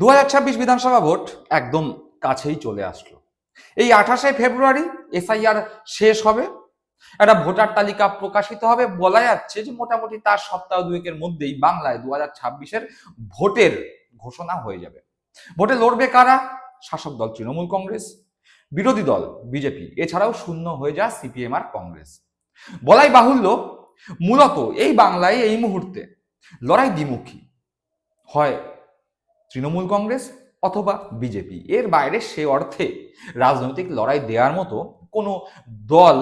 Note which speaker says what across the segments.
Speaker 1: দু হাজার ছাব্বিশ বিধানসভা ভোট একদম কাছেই চলে আসলো। এই আঠাশে ফেব্রুয়ারি এসআইআর শেষ হবে। একটা ভোটার তালিকা প্রকাশিত হবে। বলা যাচ্ছে যে মোটামুটি তার সপ্তাহ দুয়েকের মধ্যেই বাংলায় দু হাজার ছাব্বিশের ভোটের ঘোষণা হয়ে যাবে। ভোটে লড়বে কারা? শাসক দল তৃণমূল কংগ্রেস, বিরোধী দল বিজেপি। এছাড়াও শূন্য হয়ে যা সিপিএম আর কংগ্রেস। বলাই বাহুল্য, মূলত এই বাংলায় এই মুহূর্তে লড়াই দ্বিমুখী। হয় তৃণমূল কংগ্রেস অথবা বিজেপি। এর বাইরে সে অর্থে রাজনৈতিক লড়াই দেওয়ার মতো কোনো দল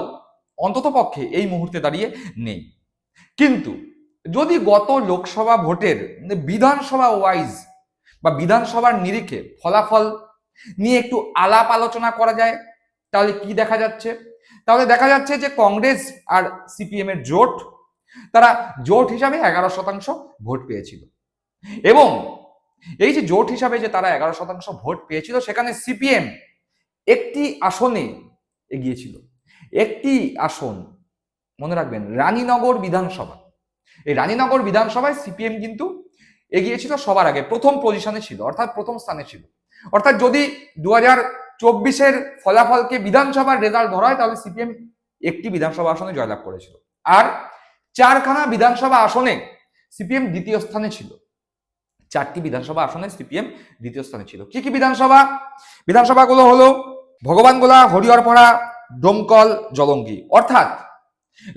Speaker 1: অন্তত পক্ষে এই মুহূর্তে দাঁড়িয়ে নেই। কিন্তু যদি গত লোকসভা ভোটের বিধানসভা ওয়াইজ বা বিধানসভার নিরিখে ফলাফল নিয়ে একটু আলাপ আলোচনা করা যায়, তাহলে কি দেখা যাচ্ছে? তাহলে দেখা যাচ্ছে যে কংগ্রেস আর সিপিএম এর জোট, তারা জোট হিসাবে এগারো শতাংশ ভোট পেয়েছিল। এবং এই যে জোট হিসাবে যে তারা এগারো শতাংশ ভোট পেয়েছিল, সেখানে সিপিএম একটি আসনে এগিয়েছিল। একটি আসন, মনে রাখবেন, রানীনগর বিধানসভা। এই রানীনগর বিধানসভায় সিপিএম কিন্তু এগিয়েছিল সবার আগে। প্রথম পজিশনে ছিল, অর্থাৎ প্রথম স্থানে ছিল। অর্থাৎ যদি দু হাজার চব্বিশের ফলাফলকে বিধানসভার রেজাল্ট ধরা হয়, তাহলে সিপিএম একটি বিধানসভা আসনে জয়লাভ করেছিল। আর চারখানা বিধানসভা আসনে সিপিএম দ্বিতীয় স্থানে ছিল। চারটি বিধানসভা আসনে সিপিএম দ্বিতীয় স্থানে ছিল। কি কি বিধানসভা? বিধানসভাগুলো হলো ভগবানগোলা, হরিহরপাড়া, ডোমকল, জলঙ্গি। অর্থাৎ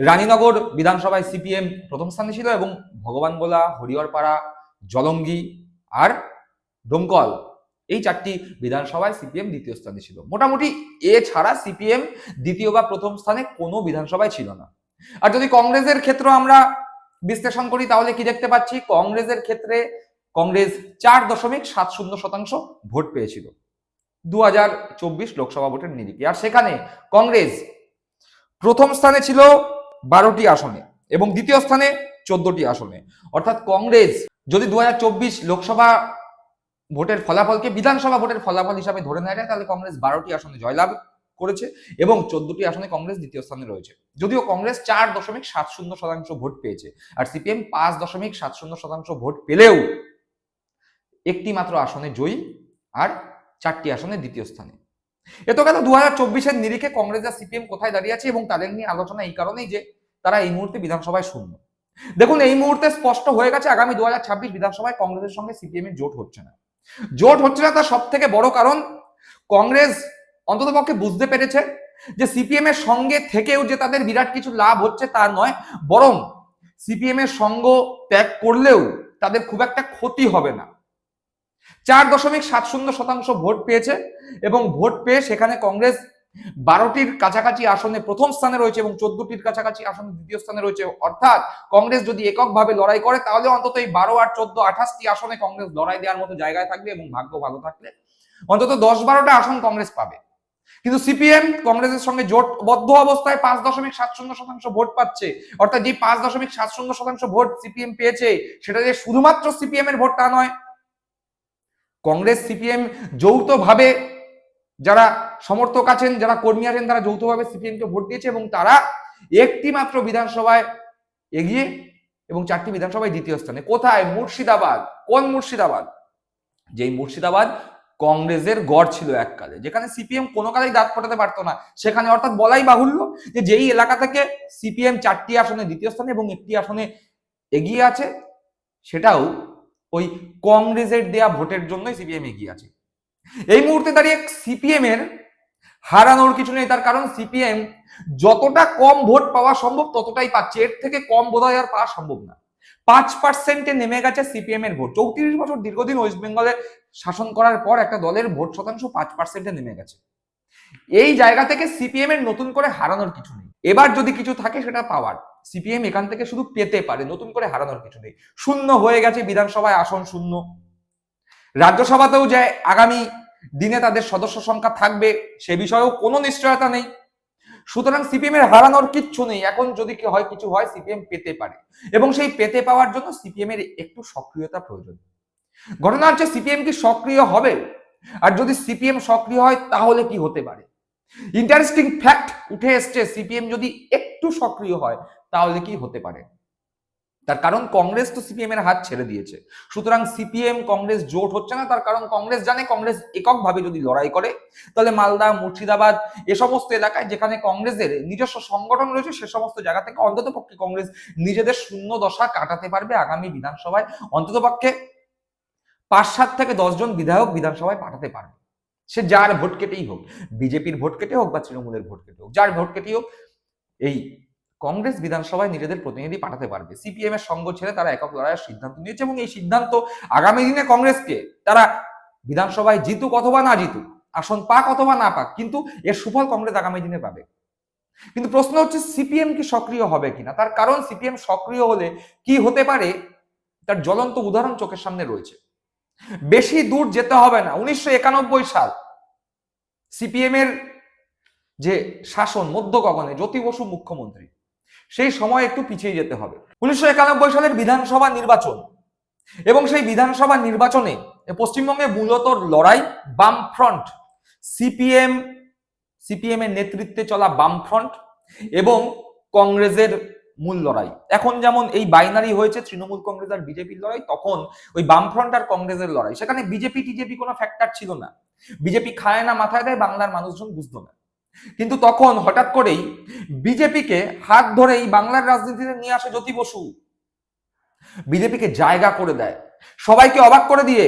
Speaker 1: রানীনগর বিধানসভায় সিপিএম প্রথম স্থানে ছিল এবং ভগবানগোলা, হরিহরপাড়া, জলঙ্গি আর ডোমকল এই চারটি বিধানসভায় সিপিএম দ্বিতীয় স্থানে ছিল। মোটামুটি এছাড়া সিপিএম দ্বিতীয় বা প্রথম স্থানে কোনো বিধানসভায় ছিল না। আর যদি কংগ্রেসের ক্ষেত্র আমরা বিশ্লেষণ করি তাহলে কি দেখতে পাচ্ছি? কংগ্রেসের ক্ষেত্রে কংগ্রেস চার দশমিক সাত শূন্য শতাংশ ভোট পেয়েছিল। দু হাজার চব্বিশ লোকসভা ভোটের নিরিখে। আর সেখানে কংগ্রেস প্রথম স্থানে ছিল বারোটি আসনে এবং দ্বিতীয় স্থানে চোদ্দটি আসনে। অর্থাৎ কংগ্রেস যদি দু হাজার চব্বিশ লোকসভা ভোটের ফলাফলকে বিধানসভা ভোটের ফলাফল হিসাবে ধরে নেয়, তাহলে কংগ্রেস বারোটি আসনে জয়লাভ করেছে এবং চোদ্দটি আসনে কংগ্রেস দ্বিতীয় স্থানে রয়েছে। যদিও কংগ্রেস চার দশমিক সাত শূন্য শতাংশ ভোট পেয়েছে, আর সিপিএম পাঁচ দশমিক সাত শূন্য শতাংশ ভোট পেলেও একটি মাত্র আসনে জয়ী আর চারটি আসনে দ্বিতীয় স্থানে। এত গেল দু হাজার চব্বিশের নিরিখে কংগ্রেস আর সিপিএম কোথায় দাঁড়িয়ে আছে এবং তাদের নিয়ে আলোচনা এই কারণেই যে তারা এই মুহূর্তে বিধানসভায় শূন্য। দেখুন, এই মুহূর্তে স্পষ্ট হয়ে গেছে আগামী দু হাজার ছাব্বিশ বিধানসভায় কংগ্রেসের সঙ্গে সিপিএম এর জোট হচ্ছে না। জোট হচ্ছে না, তার সব থেকে বড় কারণ কংগ্রেস অন্তত পক্ষে বুঝতে পেরেছে যে সিপিএম এর সঙ্গে থেকেও যে তাদের বিরাট কিছু লাভ হচ্ছে তা নয়, বরং সিপিএম এর সঙ্গ ত্যাগ করলেও তাদের খুব একটা ক্ষতি হবে না। চার দশমিক সাত শূন্য শতাংশ ভোট পেয়েছে এবং ভোট পেয়ে সেখানে কংগ্রেস বারোটির কাছাকাছি আসনে প্রথম স্থানে রয়েছে এবং চোদ্দটির কাছাকাছি আসনে দ্বিতীয় স্থানে রয়েছে। অর্থাৎ কংগ্রেস যদি এককভাবে লড়াই করে, তাহলে অন্তত এই বারো আর চোদ্দ আঠাশটি আসনে কংগ্রেস লড়াই দেওয়ার মতো জায়গায় থাকবে এবং ভাগ্য ভালো থাকলে অন্তত দশ বারোটা আসন কংগ্রেস পাবে। কিন্তু সিপিএম কংগ্রেসের সঙ্গে জোটবদ্ধ অবস্থায় পাঁচ দশমিক সাত শূন্য শতাংশ ভোট পাচ্ছে। অর্থাৎ যে পাঁচ দশমিক সাত শূন্য শতাংশ ভোট সিপিএম পেয়েছে, সেটা যে শুধুমাত্র সিপিএম এর ভোট তা নয় কংগ্রেস, সিপিএম যৌথভাবে যারা সমর্থক আছেন, যারা কর্মী আছেন, তারা যৌথভাবে সিপিএম কে ভোট দিয়েছে এবং তারা একটি মাত্র বিধানসভায় এগিয়ে এবং চারটি বিধানসভায় দ্বিতীয় স্থানে। কোথায়? মুর্শিদাবাদ। কোন মুর্শিদাবাদ? যেই মুর্শিদাবাদ কংগ্রেসের গড় ছিল এককালে যেখানে সিপিএম কোনো কালেই দাঁত ফোটাতে পারতো না। সেখানে অর্থাৎ বলাই বাহুল্য যে যেই এলাকা থেকে সিপিএম চারটি আসনে দ্বিতীয় স্থানে এবং একটি আসনে এগিয়ে আছে, সেটাও ওই কংগ্রেসের দেয়া ভোটের জন্যই সিপিএম এগিয়ে আছে। এই মুহূর্তে দাঁড়িয়ে সিপিএম এর হারানোর কিছু নেই, তার কারণ সিপিএম যতটা কম ভোট পাওয়া সম্ভব ততটাই পাচ্ছে। এর থেকে কম বোধহয় আর পাওয়া সম্ভব না। পাঁচ পার্সেন্টে নেমে গেছে সিপিএম এর ভোট। চৌত্রিশ বছর দীর্ঘদিন ওয়েস্ট বেঙ্গলে শাসন করার পর একটা দলের ভোট শতাংশ পাঁচ পার্সেন্টে নেমে গেছে। এই জায়গা থেকে সিপিএম এর নতুন করে হারানোর কিছু নেই। এবার যদি কিছু থাকে সেটা পাওয়ার। সিপিএম এখান থেকে শুধু পেতে পারে, নতুন করে হারানোর কিছু নেই। শূন্য হয়ে গেছে বিধানসভায় আসন শূন্য। রাজ্যসভাতেও যে আগামী দিনে তাদের সদস্য সংখ্যা থাকবে, সে বিষয়েও কোনো নিশ্চয়তা নেই। সুতরাং সিপিএম এর হারানোর কিচ্ছু নেই। এখন যদি হয়, কিছু হয় সিপিএম পেতে পারে। এবং সেই পেতে পাওয়ার জন্য সিপিএম এর একটু সক্রিয়তা প্রয়োজন। ঘটনা হচ্ছে সিপিএম কি সক্রিয় হবে? আর যদি সিপিএম সক্রিয় হয়, তাহলে কি হতে পারে? ইন্টারেস্টিং ফ্যাক্ট উঠে এসছে সিপিএম যদি একটু সক্রিয় হয় তাহলে কি হতে পারে? তার কারণ কংগ্রেস তো সিপিএম এর হাত ছেড়ে দিয়েছে। সুতরাং সিপিএম কংগ্রেস জোট হচ্ছে না, তার কারণ কংগ্রেস জানে কংগ্রেস এককভাবে যদি লড়াই করে, তাহলে মালদা, মুর্শিদাবাদ এ সমস্ত এলাকায় যেখানে কংগ্রেসের নিজস্ব সংগঠন রয়েছে, সে সমস্ত জায়গা থেকে অন্তত পক্ষে কংগ্রেস নিজেদের শূন্য দশা কাটাতে পারবে আগামী বিধানসভায়। অন্তত পক্ষে পাঁচ সাত থেকে দশজন বিধায়ক বিধানসভায় পাঠাতে পারবে। সে যার ভোট কেটেই হোক, বিজেপির ভোট কেটে হোক বা তৃণমূলের ভোট কেটে হোক, যার ভোট কেটেই হোক, এই কংগ্রেস বিধানসভায় নিজেদের প্রতিনিধি পাঠাতে পারবে। সিপিএম এর সঙ্গ ছেড়ে তারা একক লড়াইয়ের সিদ্ধান্ত নিয়েছে এবং এই সিদ্ধান্ত আগামী দিনে কংগ্রেসকে তারা বিধানসভায় জিতুক অথবা না জিতুক, আসন পাক অথবা না পাক, কিন্তু এর সুফল কংগ্রেস আগামী দিনে পাবে। কিন্তু প্রশ্ন হচ্ছে, সিপিএম কি সক্রিয় হবে কিনা? তার কারণ, সিপিএম সক্রিয় হলে কি হতে পারে? তার জ্বলন্ত উদাহরণ চোখের সামনে রয়েছে। বেশি দূর যেতে হবে না। উনিশশো একানব্বই সাল সিপিএম এর যে শাসন মধ্য গগনে জ্যোতি বসু মুখ্যমন্ত্রী সেই সময় একটু পিছিয়ে যেতে হবে। উনিশশো একানব্বই সালের বিধানসভা নির্বাচন এবং সেই বিধানসভা নির্বাচনে পশ্চিমবঙ্গে মূলত লড়াই বামফ্রন্ট, সিপিএম সিপিএম এর নেতৃত্বে চলা বামফ্রন্ট এবং কংগ্রেসের মূল লড়াই। এখন যেমন এই বাইনারি হয়েছে তৃণমূল কংগ্রেস আর বিজেপির লড়াই, তখন ওই বামফ্রন্ট আর কংগ্রেসের লড়াই। সেখানে বিজেপি টিজেপি কোনো ফ্যাক্টর ছিল না। বিজেপি খায় না, মাথায় দেয়, বাংলার মানুষজন বুঝতো না। কিন্তু তখন হঠাৎ করেই বিজেপিকে হাত ধরেই বাংলার রাজনীতিতে নিয়ে আসে জ্যোতি বসু। বিজেপিকে জায়গা করে দেয়। সবাইকে অবাক করে দিয়ে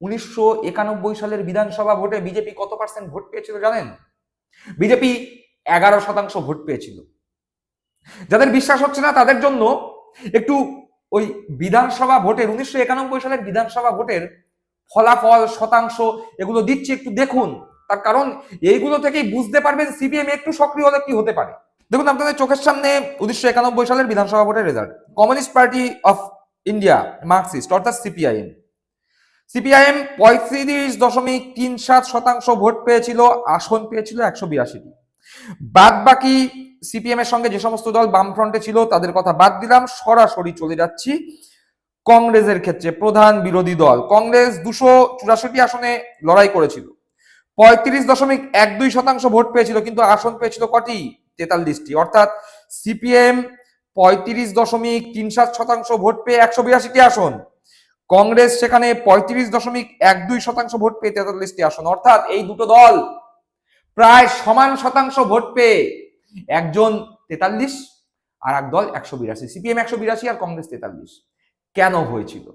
Speaker 1: উনিশশো একানব্বই সালের বিধানসভা ভোটে বিজেপি কত পার্সেন্ট ভোট পেয়েছিল জানেন? বিজেপি এগারো শতাংশ ভোট পেয়েছিল। যাদের বিশ্বাস হচ্ছে না, তাদের জন্য একটু ওই বিধানসভা ভোটের, উনিশশো একানব্বই সালের বিধানসভা ভোটের ফলাফল, শতাংশ এগুলো দিচ্ছি, একটু দেখুন। তার কারণ এইগুলো থেকেই বুঝতে পারবেন সিপিএম একটু সক্রিয় হলে কি হতে পারে। দেখুন, আপনাদের চোখের সামনে উনিশশো একানব্বই সালের বিধানসভা ভোটের result Communist Party of India Marxist অর্থাৎ সিপিআইএম সিপিআইএম পঁয়ত্রিশ দশমিক তিন সাত শতাংশ ভোট পেয়েছিল, আসন পেয়েছিল একশো বিরাশিটি। বাদ বাকি সিপিএম এর সঙ্গে যে সমস্ত দল বামফ্রন্টে ছিল, তাদের কথা বাদ দিলাম, সরাসরি চলে যাচ্ছি কংগ্রেসের ক্ষেত্রে প্রধান বিরোধী দল। কংগ্রেস দুশো চুরাশিটি আসনে লড়াই করেছিল। পঁয়ত্রিশ দশমিক এক দুই শতাংশ ভোট পেয়েছিল, কিন্তু আসন পেয়েছিল কটি? তেতাল্লিশটি। অর্থাৎ সিপিএম পঁয়ত্রিশ দশমিক তিন সাত শতাংশ ভোট পেয়ে একশো বিরাশিটি আসন। কংগ্রেস সেখানে পঁয়ত্রিশ দশমিক এক দুই শতাংশ ভোট পেয়ে তেতাল্লিশটি আসন। অর্থাৎ এই দুটো দল প্রায় সমান শতাংশ ভোট পেয়ে একজন তেতাল্লিশ আর এক দল একশো বিরাশি। সিপিএম একশো বিরাশি আর কংগ্রেস তেতাল্লিশ। কেন হয়েছিল?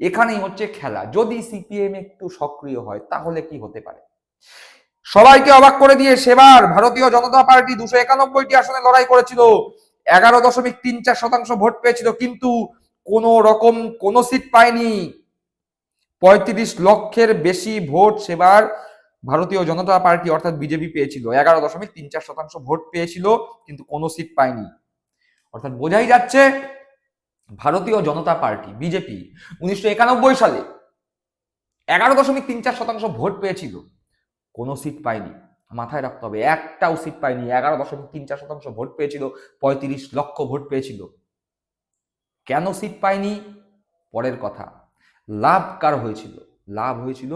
Speaker 1: এখানেই হচ্ছে খেলা। যদি সিপিএম একটু সক্রিয় হয়, তাহলে কি হতে পারে? সবাইকে অবাক করে দিয়ে সেবার ভারতীয় জনতা পার্টি দুশো একানব্বইটি আসনে লড়াই করেছিল। এগারো দশমিক তিন চার শতাংশ ভোট পেয়েছিল, কিন্তু কোন রকম কোন সিট পায়নি। পঁয়ত্রিশ লক্ষের বেশি ভোট সেবার ভারতীয় জনতা পার্টি অর্থাৎ বিজেপি পেয়েছিল। এগারো দশমিক তিন চার শতাংশ ভোট পেয়েছিল, কিন্তু কোনো সিট পায়নি। অর্থাৎ বোঝাই যাচ্ছে ভারতীয় জনতা পার্টি, বিজেপি, উনিশশো একানব্বই সালে এগারো দশমিক তিন চার শতাংশ ভোট পেয়েছিল। কোনো সিট পায়নি মাথায় রাখতে হবে, একটাও সিট পায়নি এগারো দশমিক তিন চার শতাংশ ভোট পেয়েছিল, পঁয়ত্রিশ লক্ষ ভোট পেয়েছিল। কেন সিট পায়নি পরের কথা, লাভ কার হয়েছিল? লাভ হয়েছিল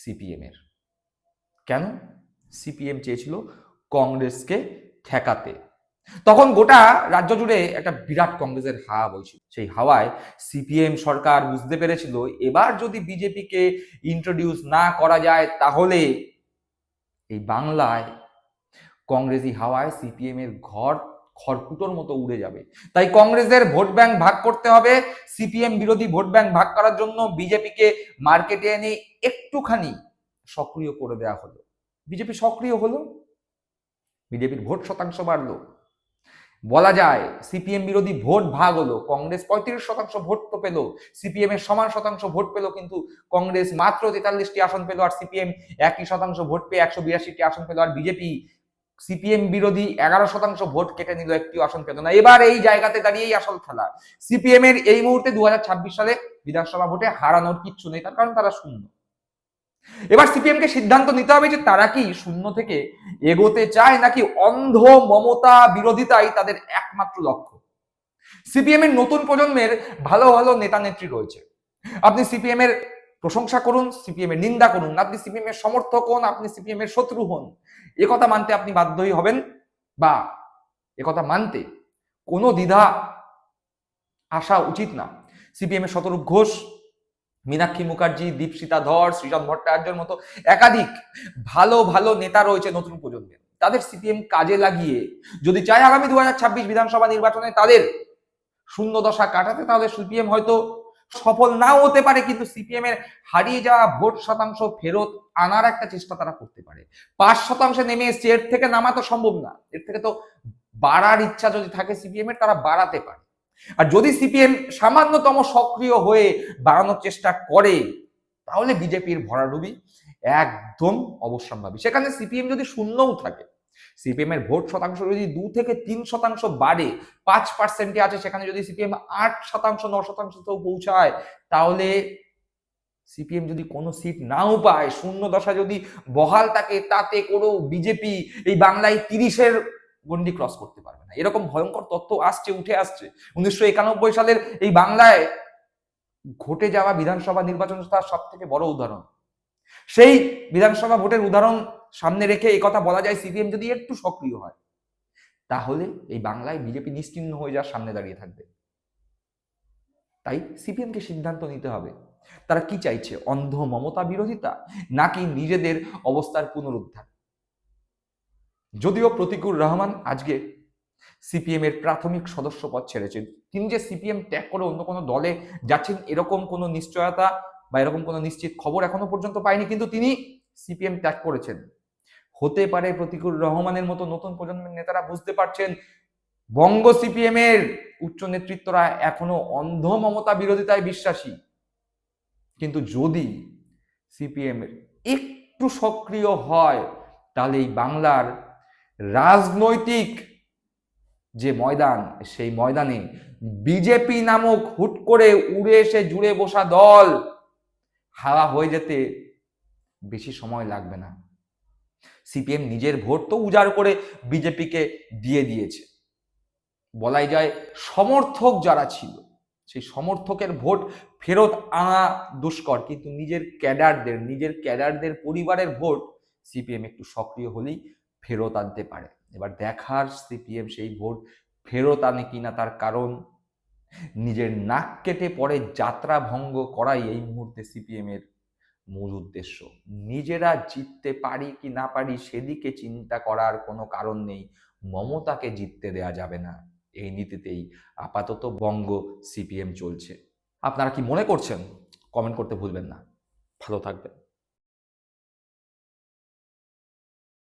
Speaker 1: সিপিএম এর। কেন? সিপিএম চেয়েছিল কংগ্রেসকে ঠেকাতে। তখন গোটা রাজ্য জুড়ে একটা বিরাট কংগ্রেসের হাওয়া বইছিল। সেই হাওয়ায় সিপিএম সরকার বুঝতে পেরেছিল, এবার যদি বিজেপিকে ইন্ট্রোডিউস না করা যায়, তাহলে এই বাংলায় কংগ্রেসি হাওয়ায় সিপিএমের ঘর খড়কুটোর মতো উড়ে যাবে। তাই কংগ্রেসের ভোট ব্যাংক ভাগ করতে হবে, সিপিএম বিরোধী ভোট ব্যাংক ভাগ করার জন্য বিজেপিকে মার্কেটে এনে একটুখানি সক্রিয় করে দেওয়া হলো। বিজেপি সক্রিয় হলো? বিজেপির ভোট শতাংশ বাড়লো। বলা যায় সিপিএম বিরোধী ভোট ভাগ হলো, কংগ্রেস পঁয়ত্রিশ শতাংশ ভোট তো পেল সিপিএম এর সমান শতাংশ ভোট পেল কিন্তু কংগ্রেস মাত্র তেতাল্লিশটি আসন পেল আর সিপিএম একই শতাংশ ভোট পেয়ে একশো বিরাশিটি আসন পেল আর বিজেপি সিপিএম বিরোধী এগারো শতাংশ ভোট কেটে নিল একটি আসন পেল না। এবার এই জায়গাতে দাঁড়িয়েই আসল খেলা। সিপিএম এর এই মুহূর্তে দু হাজার ছাব্বিশ সালে বিধানসভা ভোটে হারানোর কিচ্ছু নেই, তার কারণ তারা শূন্য। এবার সিপিএম কে সিদ্ধান্ত নিতে হবে যে তারা কি শূন্য থেকে এগোতে চায় নাকি অন্ধ মমতা বিরোধিতাই তাদের একমাত্র লক্ষ্য? সিপিএম এর নতুন প্রজন্মের ভালো ভালো নেতা নেত্রী রয়েছে। আপনি সিপিএম এর প্রশংসা করুন সিপিএম এর নিন্দা করুন, আপনি সিপিএম এর সমর্থক হন, আপনি সিপিএম এর শত্রু হন একথা মানতে আপনি বাধ্যই হবেন বা একথা মানতে কোনো দ্বিধা আসা উচিত না। সিপিএম এর শতরূপ ঘোষ মীনাক্ষী মুখার্জি, দীপশিতা ধর শ্রীরাম ভট্টাচার্যের মতো একাধিক ভালো ভালো নেতা রয়েছে নতুন প্রজন্মের। তাদের সিপিএম কাজে লাগিয়ে যদি চায় আগামী দু হাজার ছাব্বিশ বিধানসভা নির্বাচনে তাদের শূন্য দশা কাটাতে, তাহলে সিপিএম হয়তো সফল নাও হতে পারে, কিন্তু সিপিএম এর হারিয়ে যাওয়া ভোট শতাংশ ফেরত আনার একটা চেষ্টা তারা করতে পারে। পাঁচ শতাংশে নেমে এসছে, এর থেকে নামা তো সম্ভব না। এর থেকে তো বাড়ার ইচ্ছা যদি থাকে সিপিএম এর, তারা বাড়াতে পারে। আর যদি সিপিএম সামান্যতম সক্রিয় হয়ে বাড়ানোর চেষ্টা করে, তাহলে বিজেপির ভরাডুবি একদম অবশ্যম্ভাবী। সেখানে সিপিএম যদি শূন্যও থাকে সিপিএম এর ভোট শতাংশ যদি দু থেকে তিন শতাংশ বাড়ে, পাঁচ পার্সেন্টে আছে, সেখানে যদি সিপিএম আট শতাংশ, ন শতাংশতেও পৌঁছায়, তাহলে সিপিএম যদি কোনো সিট নাও পায়, শূন্য দশা যদি বহাল থাকে, তাতে কোনো বিজেপি এই বাংলায় তিরিশের গন্ডি ক্রস করতে পারবে না। এরকম ভয়ঙ্কর তথ্য আসছে, উঠে আসছে। উনিশশো একানব্বই সালের এই বাংলায় ঘটে যাওয়া বিধানসভা নির্বাচন তার সব থেকে বড় উদাহরণ। সেই বিধানসভা ভোটের উদাহরণ সামনে রেখে কথা বলা যায়, সিপিএম যদি একটু সক্রিয় হয়, তাহলে এই বাংলায় বিজেপি নিশ্চিহ্ন হয়ে যাওয়ার সামনে দাঁড়িয়ে থাকবে। তাই সিপিএমকে সিদ্ধান্ত নিতে হবে। তারা কি চাইছে? অন্ধ মমতা বিরোধিতা নাকি নিজেদের অবস্থার পুনরুদ্ধার? যদিও প্রতিকুর রহমান আজকে সিপিএম এর প্রাথমিক সদস্য পদ ছেড়েছেন। তিনি যে সিপিএম ত্যাগ করে অন্য কোনো দলে যাচ্ছেন, এরকম কোনো নিশ্চয়তা বা এরকম কোনো নিশ্চিত খবর এখনও পর্যন্ত পাইনি কিন্তু তিনি সিপিএম ত্যাগ করেছেন। হতে পারে প্রতিকুর রহমানের মতো নতুন প্রজন্মের নেতারা বুঝতে পারছেন, বঙ্গ সিপিএম এর উচ্চ নেতৃত্বরা এখনও অন্ধ মমতা বিরোধিতায় বিশ্বাসী। কিন্তু যদি সিপিএম একটু সক্রিয় হয়, তাহলে এই বাংলার রাজনৈতিক যে ময়দান, সেই ময়দানে বিজেপি নামক হুট করে উড়ে এসে জুড়ে বসা দল, হাওয়া হয়ে যেতে বেশি সময় লাগবে না। সিপিএম নিজের ভোট তো উজাড় করে বিজেপিকে দিয়ে দিয়েছে। বলাই যায় সমর্থক যারা ছিল, সেই সমর্থকের ভোট ফেরত আনা দুষ্কর, কিন্তু নিজের ক্যাডারদের নিজের ক্যাডারদের পরিবারের ভোট সিপিএম একটু সক্রিয় হলেই ফেরত আনতে পারে। এবার দেখার সিপিএম সেই ভোট ফেরত আনে কিনা তার কারণ? নিজের নাক কেটে পরে যাত্রা ভঙ্গ করাই এই মুহূর্তে সিপিএম এর মূল উদ্দেশ্য। নিজেরা জিততে পারি কি না পারি সেদিকে চিন্তা করার কোনো কারণ নেই। মমতাকে জিততে দেয়া যাবে না। এই নীতিতেই আপাতত বঙ্গ সিপিএম চলছে। আপনারা কি মনে করছেন? কমেন্ট করতে ভুলবেন না। ভালো থাকবেন।